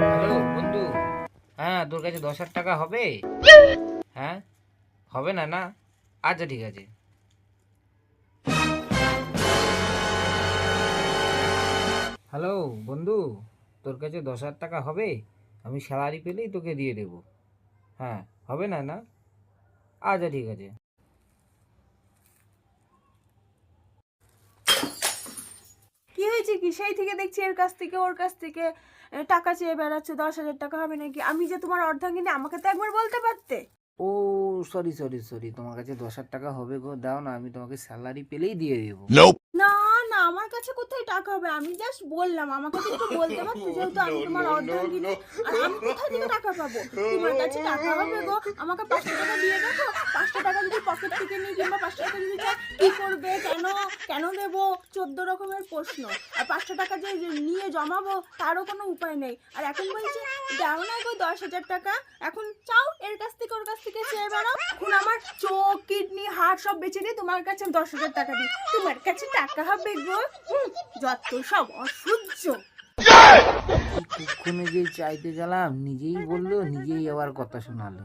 Hello, বন্ধু। হ্যাঁ তোর কাছে দশ হাজার টাকা হবে? হ্যাঁ? হবে না না? আচ্ছা ঠিক আছে। হ্যালো, বন্ধু, তোর কাছে দশ হাজার টাকা হবে? আমি স্যালারি পেলেই তোকে দিয়ে দেবো। হ্যাঁ হবে না না? আচ্ছা ঠিক আছে। কি কি? সেই থেকে দেখছি এর কাছ থেকে ওর কাছ থেকে টাকা চেয়ে বেড়াচ্ছে দশ হাজার টাকা হবে নাকি? আমি যে তোমার অর্ধাঙ্গিনী আমাকে তো একবার বলতে পারতে। ও সরি সরি সরি তোমার কাছে দশ হাজার টাকা হবে গো দাও না আমি তোমাকে স্যালারি পেলেই দিয়ে দেবো। না না আমার কাছে কোথায় টাকা হবে? আমি জাস্ট বললাম আমাকে তো একটু বলতে পারতে যেহেতু আমি তোমার অর্ধাঙ্গিনী আর আমি কোথা থেকে টাকা পাবো? তোমার কাছে টাকা হবে গো আমাকে পাঁচশো টাকা দিয়ে দেখো। পাঁচশো টাকা যদি পকেট থেকে নিই কিংবা পাঁচশো টাকা যদি চাই কি করবে কেন কেন দেবো? চোদ্দ রকমের প্রশ্ন। আর পাঁচশো টাকা যে যে নিয়ে জমাবো তারও কোনো উপায় নেই। আর এখন বলছে দাও না গো দশ হাজার টাকা এখন চাও এর কাছ থেকে ওর কাছ থেকে চেয়ে বেড়াও। এখন আমার চোখ কিডনি হাড় সব বেঁচে দিয়ে তোমার কাছে দশ হাজার টাকা দিই। তোমার কাছে টাকা হবে গো? যত সব অসহ্য। কুক্ষণে যে চাইতে গেলাম, নিজেই বলল, নিজেই আবার কথা শোনালো।